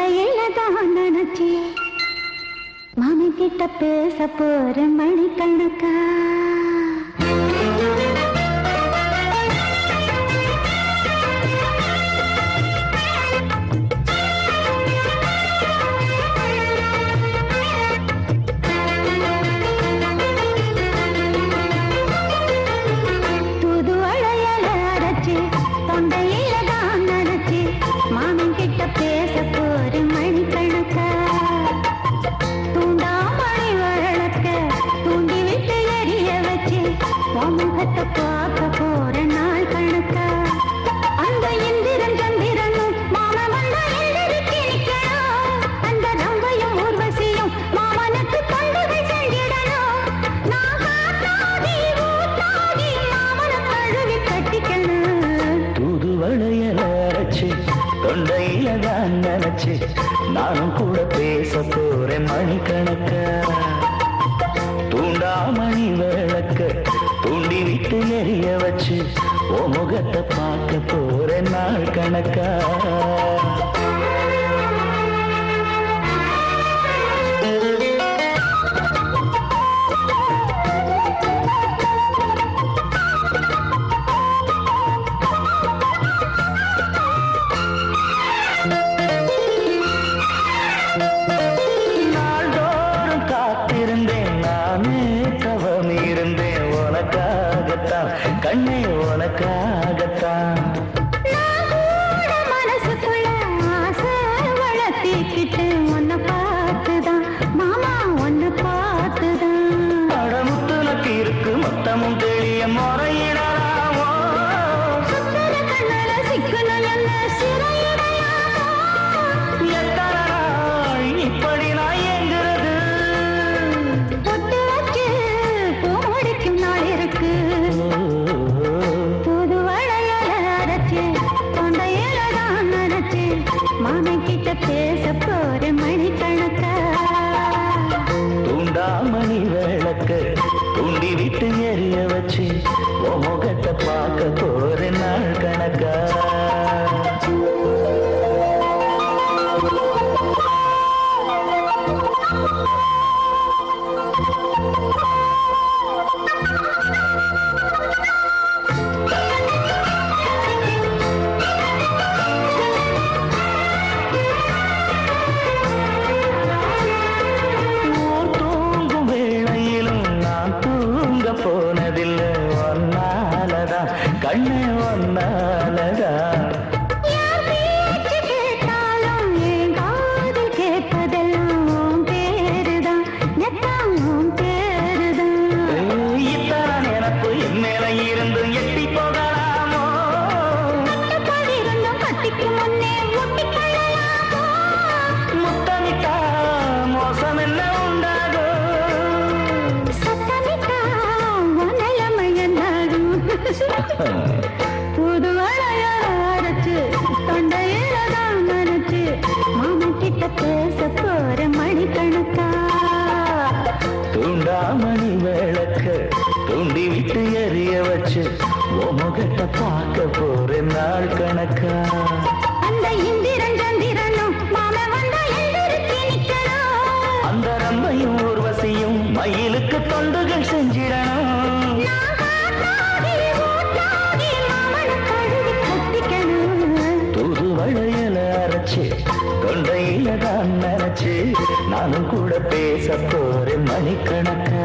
தொண்டையில தான் நினைச்சி மாமி கிட்ட பேச போற மணிக்கணக்கா? முகத்தை பார்க்க போற நாள் கணக்கா அந்த இந்திரன் சந்திரனும் மாமா அந்த ரம்பையும் ஊர்வசியும் மாமனுக்கு பண்டுகை செஞ்சிடணும் நான் காத்தாடி கட்டிக்கணும் வளையல அரைச்சு தொண்டையில தான் நினைச்சு நானும் கூட பேச போறேன் மணிக்கணக்க ஓ முகத்தை பார்க்க போற நாள் கணக்கா? நாள்தோறும் கண்ணே का பேச போற மணிக்கணக்கா? தூண்டாமணி விளக்க தூண்டி விட்டு எரிய வச்சு உன் முகத்தை பார்க்க போற நாள் ಕಥಾ விளக்க தூண்டி விட்டு எரிய வச்சு உன் முகத்தை பார்க்க போறேன் நாள் கணக்கா. அந்த இந்திரன் சந்திரனும் அந்த ரம்மையும் ஊர்வசியும் மயிலுக்கு தொண்டுகள் செஞ்சிடணும். தூது வளையல அரைச்சு தொண்டையில தான் நினைச்சு நானும் கூட பேச போறேன் மணிக்கணக்கா.